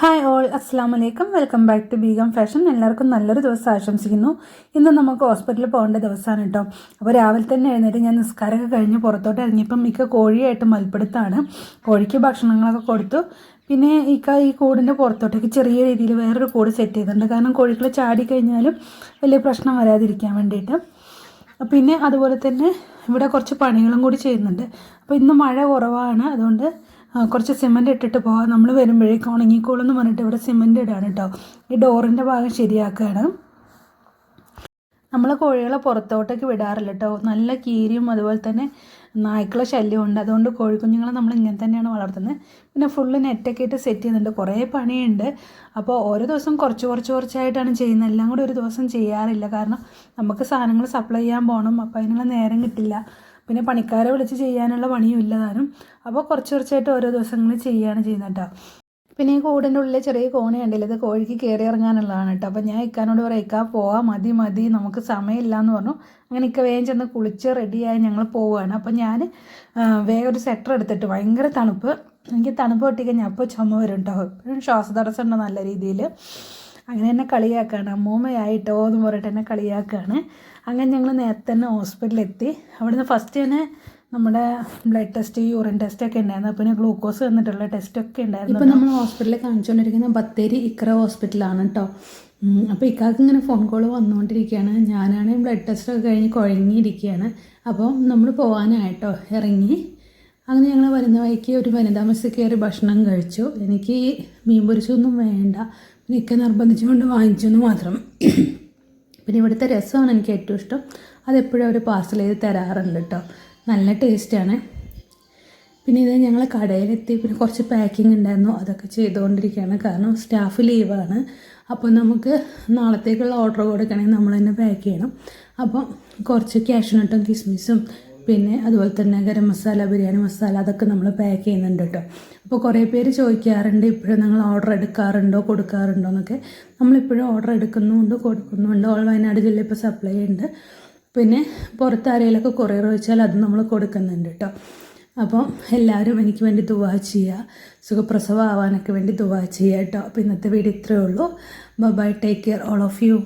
Hi all അസ്സാം വലൈക്കും welcome back to Begum fashion എല്ലാവർക്കും നല്ലൊരു ദിവസം ആശംസിക്കുന്നു. ഇന്ന് നമുക്ക് ഹോസ്പിറ്റലിൽ പോകേണ്ട ദിവസമാണ് കേട്ടോ. അപ്പോൾ രാവിലെ തന്നെ എഴുന്നേറ്റ് ഞാൻ നിസ്കാരമൊക്കെ കഴിഞ്ഞ് പുറത്തോട്ട് ഇറങ്ങിയപ്പം മിക്ക കോഴിയായിട്ട് മൽപ്പെടുത്താണ്. കോഴിക്ക് ഭക്ഷണങ്ങളൊക്കെ കൊടുത്തു. പിന്നെ ഇക്ക ഈ കൂടിന്റെ പുറത്തോട്ടേക്ക് ചെറിയ രീതിയിൽ വേറൊരു കൂട് സെറ്റ് ചെയ്തിട്ടുണ്ട്. കാരണം കോഴികൾ ചാടി കഴിഞ്ഞാലും വലിയ പ്രശ്നം വരാതിരിക്കാൻ വേണ്ടിയിട്ട്. പിന്നെ അതുപോലെ തന്നെ ഇവിടെ കുറച്ച് പണികളും കൂടി ചെയ്യുന്നുണ്ട്. അപ്പോൾ ഇന്ന് മഴ കുറവാണ്. അതുകൊണ്ട് കുറച്ച് സിമന്റ് ഇട്ടിട്ട് പോകാം നമ്മൾ വരുമ്പോഴേക്കും ഉണങ്ങിക്കോളും എന്ന് പറഞ്ഞിട്ട് ഇവിടെ സിമന്റ് ഇടാണ് കേട്ടോ ഈ ഡോറിന്റെ ഭാഗം ശരിയാക്കുകയാണ് നമ്മൾ കോഴികളെ പുറത്തോട്ടേക്ക് വിടാറില്ല കേട്ടോ നല്ല കീരിയും അതുപോലെ തന്നെ നായ്ക്കളെ ശല്യമുണ്ട് അതുകൊണ്ട് കോഴിക്കുഞ്ഞുങ്ങളെ നമ്മൾ ഇങ്ങനെ തന്നെയാണ് വളർത്തുന്നത് പിന്നെ ഫുള്ള് നെറ്റൊക്കെ ഇട്ട് സെറ്റ് ചെയ്യുന്നുണ്ട്. കുറേ പണിയുണ്ട്. അപ്പോൾ ഓരോ ദിവസം കുറച്ച് കുറച്ച് കുറച്ചായിട്ടാണ് ചെയ്യുന്നത്. എല്ലാം കൂടി ഒരു ദിവസം ചെയ്യാറില്ല. കാരണം നമുക്ക് സാധനങ്ങൾ സപ്ലൈ ചെയ്യാൻ പോകണം അപ്പോൾ അതിനുള്ള നേരം കിട്ടില്ല. പിന്നെ പണിക്കാരെ വിളിച്ച് ചെയ്യാനുള്ള പണിയും ഇല്ല താനും. അപ്പോൾ കുറച്ച് കുറച്ചായിട്ട് ഓരോ ദിവസങ്ങൾ ചെയ്യുകയാണ് ചെയ്യുന്നത് കേട്ടോ പിന്നെ ഈ കൂടിന്റെ ഉള്ളിൽ ചെറിയ കോണി ഇത് കോഴിക്ക് കയറി ഇറങ്ങാനുള്ളതാണ് കേട്ടോ. അപ്പോൾ ഞാൻ ഇക്കാനോട് പറയാം ഇക്കാ പോവാം മതി മതി നമുക്ക് സമയമില്ല എന്ന് പറഞ്ഞു. അങ്ങനെ ഇക്ക വേഗം ചെന്ന് കുളിച്ച് റെഡിയായി ഞങ്ങൾ പോവുകയാണ് അപ്പോൾ ഞാൻ വേഗം ഒരു സെറ്റർ എടുത്തിട്ട് ഭയങ്കര തണുപ്പ്. എനിക്ക് തണുപ്പ് പൊട്ടിക്കഴിഞ്ഞാൽ അപ്പോൾ ചുമ വരും കേട്ടോ. ശ്വാസതടസ്സം ഉണ്ട് നല്ല രീതിയിൽ അങ്ങനെ എന്നെ കളിയാക്കുകയാണ് അമ്മൂമ്മയായിട്ടോ എന്ന് പറഞ്ഞിട്ട് എന്നെ കളിയാക്കുകയാണ് അങ്ങനെ ഞങ്ങൾ നേരത്തെ തന്നെ ഹോസ്പിറ്റലിലെത്തി. അവിടുന്ന് ഫസ്റ്റ് തന്നെ നമ്മുടെ ബ്ലഡ് ടെസ്റ്റ് യൂറിൻ ടെസ്റ്റ് ഒക്കെ ഉണ്ടായിരുന്നു. പിന്നെ ഗ്ലൂക്കോസ് വന്നിട്ടുള്ള ടെസ്റ്റ് ഒക്കെ ഉണ്ടായിരുന്നു. ഇപ്പം നമ്മൾ ഹോസ്പിറ്റലിൽ കാണിച്ചുകൊണ്ടിരിക്കുന്ന ബത്തേരി ഇക്ര ഹോസ്പിറ്റലാണ് കേട്ടോ അപ്പോൾ ഇക്കാക്ക് ഇങ്ങനെ ഫോൺ കോൾ വന്നുകൊണ്ടിരിക്കുകയാണ്. ഞാനാണെങ്കിൽ ബ്ലഡ് ടെസ്റ്റ് ഒക്കെ കഴിഞ്ഞ് കുഴങ്ങിയിരിക്കുകയാണ്. അപ്പോൾ നമ്മൾ പോകാനായിട്ടോ ഇറങ്ങി. അങ്ങനെ ഞങ്ങൾ വരുന്ന വഴിക്ക് ഒരു വനിതാ മെസ്സിൽ കയറി ഭക്ഷണം കഴിച്ചു. എനിക്ക് മീൻ പൊരിച്ചൊന്നും വേണ്ട. ഇക്ക നിർബന്ധിച്ചുകൊണ്ട് വാങ്ങിച്ചു എന്ന് മാത്രം. പിന്നെ ഇവിടുത്തെ രസമാണ് എനിക്ക് ഏറ്റവും ഇഷ്ടം. അതെപ്പോഴും അവർ പാർസൽ ചെയ്ത് തരാറുണ്ട് കേട്ടോ നല്ല ടേസ്റ്റാണ് പിന്നെ ഇത് ഞങ്ങൾ കടയിലെത്തി പിന്നെ കുറച്ച് പാക്കിംഗ് ഉണ്ടായിരുന്നു. അതൊക്കെ ചെയ്തുകൊണ്ടിരിക്കുകയാണ്. കാരണം സ്റ്റാഫ് ലീവാണ് അപ്പോൾ നമുക്ക് നാളത്തേക്കുള്ള ഓർഡർ കൊടുക്കണമെങ്കിൽ നമ്മൾ തന്നെ പാക്ക് ചെയ്യണം. അപ്പോൾ കുറച്ച് ക്യാഷ്നട്ടും കിസ്മിസും പിന്നെ അതുപോലെ തന്നെ ഗരം മസാല ബിരിയാണി മസാല അതൊക്കെ നമ്മൾ പാക്ക് ചെയ്യുന്നുണ്ട് കേട്ടോ. അപ്പോൾ കുറേ പേര് ചോദിക്കാറുണ്ട് ഇപ്പോഴും നിങ്ങൾ ഓർഡർ എടുക്കാറുണ്ടോ കൊടുക്കാറുണ്ടോ എന്നൊക്കെ. നമ്മളിപ്പോഴും ഓർഡർ എടുക്കുന്നുണ്ട് കൊടുക്കുന്നുണ്ട്. ഓൾ വയനാട് ജില്ലയിൽ ഇപ്പോൾ സപ്ലൈ ഉണ്ട് പിന്നെ പുറത്ത് ആരെയിലൊക്കെ കൊറിയർ വെച്ചാൽ അത് നമ്മൾ കൊടുക്കുന്നുണ്ട് കേട്ടോ. അപ്പോൾ എല്ലാവരും എനിക്ക് വേണ്ടി ദുവാ ചെയ്യുക സുഖപ്രസവം ആവാനൊക്കെ വേണ്ടി ദുവാ ചെയ്യുക കേട്ടോ. അപ്പോൾ ഇന്നത്തെ വീഡിയോ ഇത്രയേ ഉള്ളൂ. Bye take care all of you